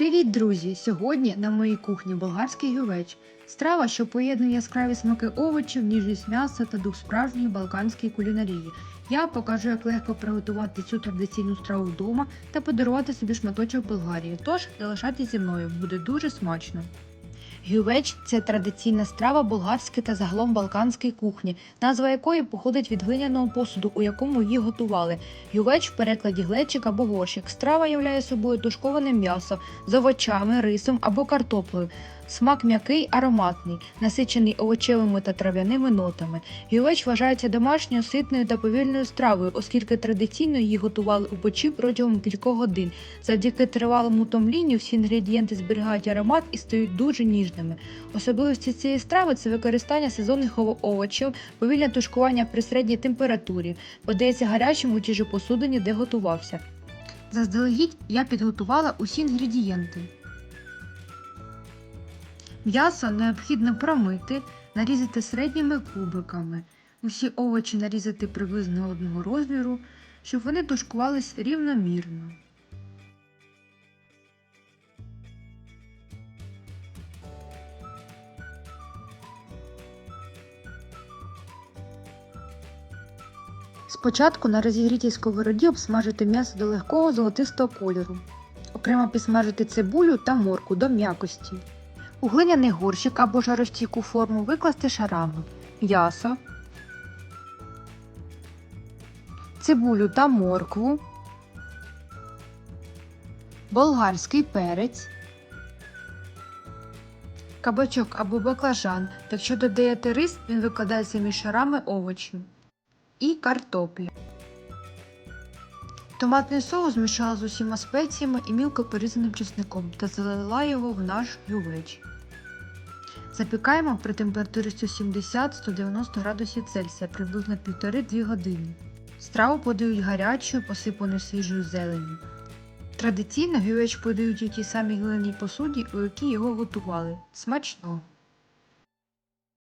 Привіт, друзі! Сьогодні на моїй кухні болгарський гювеч. Страва, що поєднує яскраві смаки овочів, ніжність м'яса та дух справжньої балканської кулінарії. Я покажу, як легко приготувати цю традиційну страву вдома та подарувати собі шматочок Болгарії. Тож залишайтеся зі мною, буде дуже смачно. Гювеч це традиційна страва болгарської та загалом балканської кухні, назва якої походить від глиняного посуду, у якому її готували. Гювеч в перекладі глечик або горщик. Страва являє собою тушковане м'ясо з овочами, рисом або картоплею. Смак м'який, ароматний, насичений овочевими та трав'яними нотами. Гювеч вважається домашньою, ситною та повільною стравою, оскільки традиційно її готували у печі протягом кількох годин. Завдяки тривалому томлінню всі інгредієнти зберігають аромат і стають дуже ніжними. Особливості цієї страви це використання сезонних овочів, повільне тушкування при середній температурі, подається гарячим у тій же посудині, де готувався. Заздалегідь я підготувала усі інгредієнти. М'ясо необхідно промити, нарізати середніми кубиками. Усі овочі нарізати приблизно одного розміру, щоб вони тушкувались рівномірно. Спочатку на розігрітій сковороді обсмажити м'ясо до легкого золотистого кольору. Окремо підсмажити цибулю та морку до м'якості. У глиняний горщик або жаростійку форму викласти шарами м'ясо, цибулю та моркву, болгарський перець, кабачок або баклажан. Якщо додаєте рис, він викладається між шарами овочів і картоплю. Томатний соус змішала з усіма спеціями і мілко порізаним чесником та залила його в наш гювеч. Запікаємо при температурі 170-190 градусів Цельсія приблизно 1,5-2 години. Страву подають гарячою, посипану свіжою зеленню. Традиційно гівеч подають у тій самій глиняній посуді, у якій його готували. Смачно!